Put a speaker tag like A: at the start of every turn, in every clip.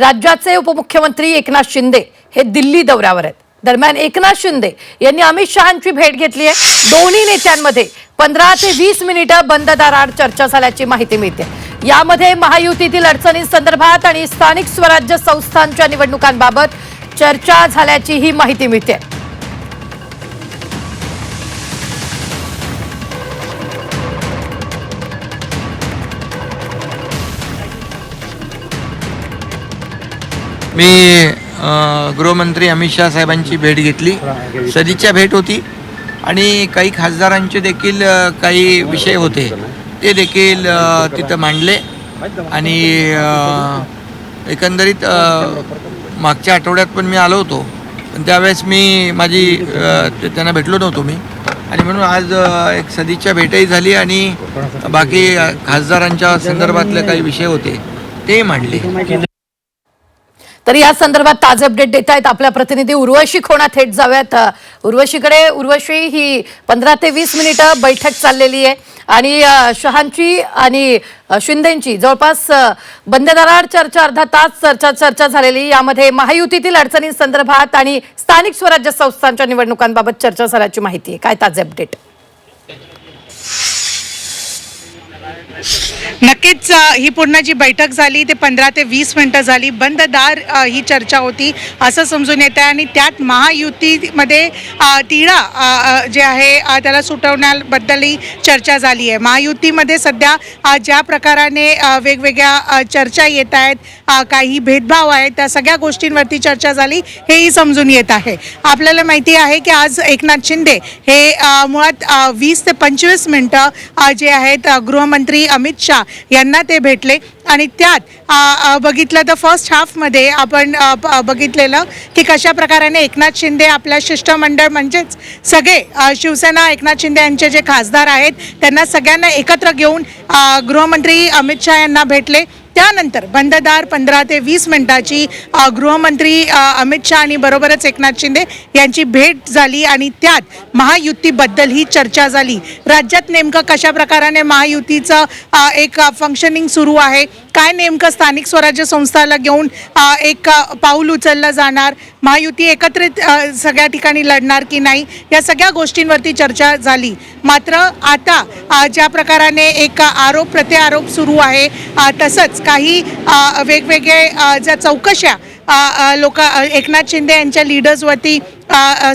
A: राज्याचे उपमुख्यमंत्री एकनाथ शिंदे हे दिल्ली दौऱ्यावर आहेत. दरम्यान एकनाथ शिंदे यांनी अमित शहांची भेट घेतली आहे. दोन्ही नेत्यांमध्ये पंधरा ते वीस मिनिटं बंद दाराआड चर्चा झाल्याची माहिती मिळते. यामध्ये महायुतीतील अडचणींसंदर्भात आणि स्थानिक स्वराज्य संस्थांच्या निवडणुकांबाबत चर्चा झाल्याची ही माहिती मिळते.
B: मी गृहमंत्री अमित शाह साहेबांची भेट घेतली. सदिच्छा भेट होती आणि काही खासदारांचे देखील काही विषय होते. ते देखील तिथं मांडले आणि एकंदरीत मागच्या आठवड्यात पण मी आलो होतो. पण त्यावेळेस मी माझी ते- त्यांना भेटलो नव्हतो मी. आणि म्हणून आज एक सदिच्छा भेटही झाली आणि बाकी खासदारांच्या संदर्भातले काही विषय होते ते मांडले.
A: तर या संदर्भात ताजे अपडेट देत आहेत आपल्या प्रतिनिधी उर्वशी खोणा थेट जाऊयात. उर्वशीकडे उर्वशी ही पंधरा ते वीस मिनिटं बैठक चाललेली आहे. आणि शहांची आणि शिंदेची जवळपास अ, चर्चा अर्धा तास चर्चा चर्चा झालेली. यामध्ये महायुतीतील अडचणींसंदर्भात आणि स्थानिक स्वराज्य संस्थांच्या निवडणुकांबाबत चर्चा झाल्याची माहिती आहे. काय ताजे अपडेट?
C: नक्कीच ही पूर्ण जी बैठक झाली ते पंधरा ते वीस मिनटं झाली. बंद दार ही चर्चा होती असं समजून येत आहे आणि त्यात महायुतीमध्ये तिळा जे आहे त्याला सुटवण्याबद्दलही चर्चा झाली आहे. महायुतीमध्ये सध्या ज्या प्रकाराने वेगवेगळ्या चर्चा येत आहेत काही भेदभाव आहेत त्या सगळ्या गोष्टींवरती चर्चा झाली हेही समजून येत आहे. आपल्याला माहिती आहे की आज एकनाथ शिंदे हे मुळात वीस ते पंचवीस मिनटं जे आहेत गृहमंत्री अमित शाह यांना ते भेटले. आणि त्यात बघितलं तर फर्स्ट हाफमध्ये आपण बघितलेलं की कशा प्रकाराने एकनाथ शिंदे आपल्या शिष्टमंडळ म्हणजेच सगळे शिवसेना एकनाथ शिंदे यांचे जे खासदार आहेत त्यांना सगळ्यांना एकत्र घेऊन गृहमंत्री अमित शाह यांना भेटले. त्यानंतर बंददार पंधरा ते वीस मिनिटाची गृहमंत्री अमित शहा आणि बरोबरच एकनाथ शिंदे यांची भेट झाली आणि त्यात महायुतीबद्दल ही चर्चा झाली. राज्यात नेमकं कशा प्रकाराने महायुतीचं एक फंक्शनिंग सुरू आहे? काय नेमकं स्थानिक स्वराज्य संस्थाला घेऊन एक पाऊल उचललं जाणार? महायुती एकत्रित सगळ्या ठिकाणी लढणार की नाही? या सगळ्या गोष्टींवरती चर्चा झाली. मात्र आता ज्या प्रकाराने एक आरोप प्रत्यारोप सुरू आहे तसंच काही वेगवेगळे ज्या चौकशा लोक एकनाथ शिंदे यांच्या लिडर्सवरती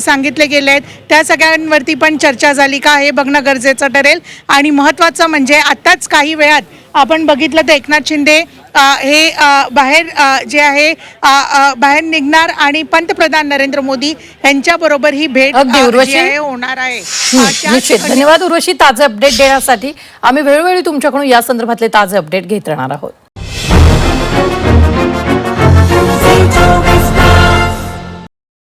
C: सांगितले गेले आहेत. त्या सगळ्यांवरती पण चर्चा झाली का हे बघणं गरजेचं ठरेल. आणि महत्त्वाचं म्हणजे आत्ताच काही वेळात आपण बघितलं तर एकनाथ शिंदे हे बाहेर जे आहे बाहेर निघणार आणि पंतप्रधान नरेंद्र मोदी यांच्याबरोबर ही भेट होणार आहे.
A: धन्यवाद उर्वशी ताजे अपडेट देण्यासाठी. आम्ही वेळोवेळी तुमच्याकडून या संदर्भातले ताजे अपडेट घेत राहणार आहोत.